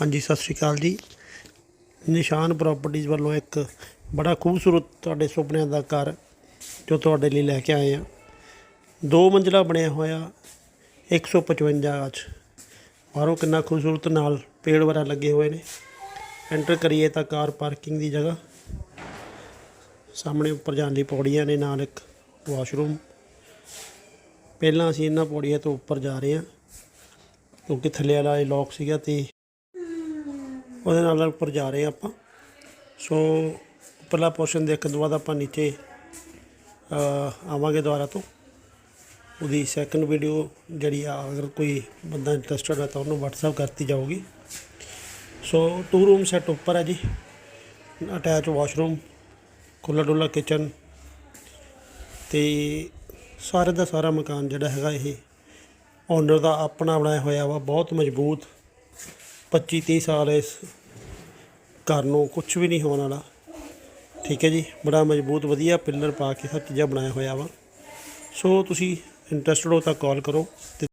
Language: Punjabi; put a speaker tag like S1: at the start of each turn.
S1: ਹਾਂਜੀ, ਸਤਿ ਸ਼੍ਰੀ ਅਕਾਲ ਜੀ। ਨਿਸ਼ਾਨ ਪ੍ਰਾਪਰਟੀਜ਼ ਵੱਲੋਂ ਇੱਕ ਬੜਾ ਖੂਬਸੂਰਤ ਤੁਹਾਡੇ ਸੁਪਨਿਆਂ ਦਾ ਘਰ ਜੋ ਤੁਹਾਡੇ ਲਈ ਲੈ ਕੇ ਆਏ ਆ ਦੋ ਮੰਜ਼ਲਾ ਬਣਿਆ ਹੋਇਆ 155 ਚ। ਬਾਹਰੋਂ ਕਿੰਨਾ ਖੂਬਸੂਰਤ ਨਾਲ ਪੇੜ ਵਗੈਰਾ ਲੱਗੇ ਹੋਏ ਨੇ। ਐਂਟਰ ਕਰੀਏ ਤਾਂ ਕਾਰ ਪਾਰਕਿੰਗ ਦੀ ਜਗ੍ਹਾ। ਸਾਹਮਣੇ ਉੱਪਰ ਜਾਣ ਲਈ ਪੌੜੀਆਂ ਨੇ, ਨਾਲ ਇੱਕ ਵਾਸ਼ਰੂਮ ਪਹਿਲਾਂ ਅਸੀਂ ਇਹਨਾਂ ਪੌੜੀਆਂ ਤੋਂ ਉੱਪਰ ਜਾ ਰਹੇ ਹਾਂ, ਕਿਉਂਕਿ ਥੱਲੇ ਵਾਲਾ ਇਹ ਲੋਕ ਸੀਗਾ ਤੇ ਉਹਦੇ ਨਾਲ ਨਾਲ ਉੱਪਰ ਜਾ ਰਹੇ ਹਾਂ ਆਪਾਂ। ਸੋ ਉੱਪਰਲਾ ਪੋਰਸ਼ਨ ਦੇਖਣ ਤੋਂ ਬਾਅਦ ਆਪਾਂ ਨੀਚੇ ਆਵਾਂਗੇ ਦੁਬਾਰਾ ਤੋਂ। ਉਹਦੀ ਸੈਕੰਡ ਵੀਡੀਓ ਜਿਹੜੀ ਆ, ਅਗਰ ਕੋਈ ਬੰਦਾ ਇੰਟਰਸਟਡ ਹੈ ਤਾਂ ਉਹਨੂੰ WhatsApp ਕਰਤੀ ਜਾਊਗੀ। ਸੋ ਟੂ ਰੂਮ ਸੈੱਟ ਉੱਪਰ ਹੈ ਜੀ। ਅਟੈਚ ਵਾਸ਼ਰੂਮ ਖੁੱਲਾ ਡੁੱਲਾ ਕਿਚਨ ਤੇ ਸਾਰੇ ਦਾ ਸਾਰਾ ਮਕਾਨ ਜਿਹੜਾ ਹੈਗਾ ਇਹ ਓਨਰ ਦਾ ਆਪਣਾ ਬਣਾਇਆ ਹੋਇਆ ਵਾ, ਬਹੁਤ ਮਜ਼ਬੂਤ। 25 30 ਸਾਲ ਇਸ ਘਰ ਨੂੰ ਕੁਝ ਵੀ ਨਹੀਂ ਹੋਣ ਵਾਲਾ। ਠੀਕ ਹੈ ਜੀ, ਬੜਾ ਮਜ਼ਬੂਤ, ਵਧੀਆ ਪਿੱਲਰ ਪਾ ਕੇ ਸਭ ਚੀਜ਼ਾਂ ਬਣਾਇਆ ਹੋਇਆ ਵਾ। ਸੋ ਤੁਸੀਂ ਇੰਟਰਸਟਡ ਹੋ ਤਾਂ ਕਾਲ ਕਰੋ ਤੇ